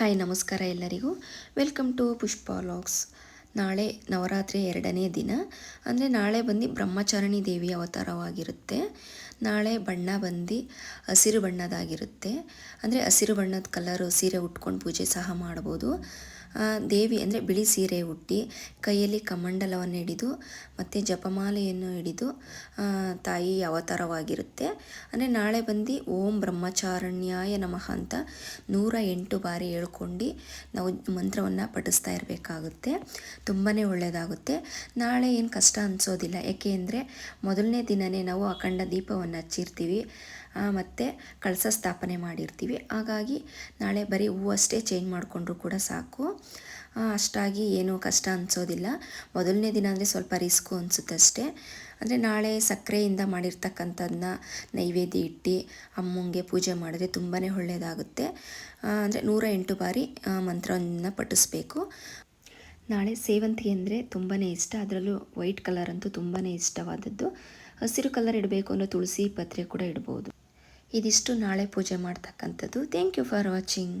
Hi, ನಮಸ್ಕಾರ ಎಲ್ಲರಿಗೂ. Welcome to Pushpa logs ನಾಳೆ ನವರಾತ್ರಿ ಎರಡನೇ ದಿನ. ಅಂದರೆ ನಾಳೆ ಬಂದು ಬ್ರಹ್ಮಚಾರಿಣಿ ದೇವಿ ಅವತಾರವಾಗಿರುತ್ತೆ. ನಾಳೆ ಬಣ್ಣ ಬಂದು ಹಸಿರು ಬಣ್ಣದಾಗಿರುತ್ತೆ. ಅಂದರೆ ಹಸಿರು ಬಣ್ಣದ ಕಲರು ಸೀರೆ ಉಟ್ಕೊಂಡು ಪೂಜೆ ಸಹ ಮಾಡ್ಬೋದು. ದೇವಿ ಅಂದರೆ ಬಿಳಿ ಸೀರೆ ಉಟ್ಟಿ ಕೈಯಲ್ಲಿ ಕಮಂಡಲವನ್ನು ಹಿಡಿದು ಮತ್ತು ಜಪಮಾಲೆಯನ್ನು ಹಿಡಿದು ತಾಯಿ ಅವತಾರವಾಗಿರುತ್ತೆ. ಅಂದರೆ ನಾಳೆ ಬಂದು ಓಂ ಬ್ರಹ್ಮಚಾರಣ್ಯಾಯ ನಮಃ ಅಂತ ನೂರ ಎಂಟು ಬಾರಿ ಹೇಳ್ಕೊಂಡು ನಾವು ಮಂತ್ರವನ್ನು ಪಠಿಸ್ತಾ ಇರಬೇಕಾಗುತ್ತೆ. ತುಂಬಾ ಒಳ್ಳೆಯದಾಗುತ್ತೆ. ನಾಳೆ ಏನು ಕಷ್ಟ ಅನಿಸೋದಿಲ್ಲ. ಯಾಕೆ ಅಂದರೆ ಮೊದಲನೇ ದಿನವೇ ನಾವು ಅಖಂಡ ದೀಪವನ್ನು ಹಚ್ಚಿರ್ತೀವಿ ಮತ್ತು ಕಳಸ ಸ್ಥಾಪನೆ ಮಾಡಿರ್ತೀವಿ. ಹಾಗಾಗಿ ನಾಳೆ ಬರೀ ಹೂವಷ್ಟೇ ಚೇಂಜ್ ಮಾಡಿಕೊಂಡ್ರು ಕೂಡ ಸಾಕು. ಅಷ್ಟಾಗಿ ಏನೂ ಕಷ್ಟ ಅನಿಸೋದಿಲ್ಲ. ಮೊದಲನೇ ದಿನ ಅಂದರೆ ಸ್ವಲ್ಪ ರಿಸ್ಕು ಅನಿಸುತ್ತೆ ಅಷ್ಟೇ ಅಂದರೆ ನಾಳೆ ಸಕ್ಕರೆಯಿಂದ ಮಾಡಿರ್ತಕ್ಕಂಥದನ್ನ ನೈವೇದ್ಯ ಇಟ್ಟು ಅಮ್ಮಂಗೆ ಪೂಜೆ ಮಾಡಿದ್ರೆ ತುಂಬಾ ಒಳ್ಳೆಯದಾಗುತ್ತೆ ಅಂದರೆ ನೂರ ಎಂಟು ಬಾರಿ ಮಂತ್ರವನ್ನು ಪಠಿಸ್ಬೇಕು. ನಾಳೆ ಸೇವಂತಿಗೆ ಅಂದರೆ ತುಂಬಾ ಇಷ್ಟ. ಅದರಲ್ಲೂ ವೈಟ್ ಕಲರ್ ಅಂತೂ ತುಂಬಾ ಇಷ್ಟವಾದದ್ದು. ಹಸಿರು ಕಲರ್ ಇಡಬೇಕು ಅನ್ನೋ ತುಳಸಿ ಪತ್ರೆ ಕೂಡ ಇಡ್ಬೋದು. ಇದಿಷ್ಟು ನಾಳೆ ಪೂಜೆ ಮಾಡ್ತಕ್ಕಂಥದ್ದು. Thank you for watching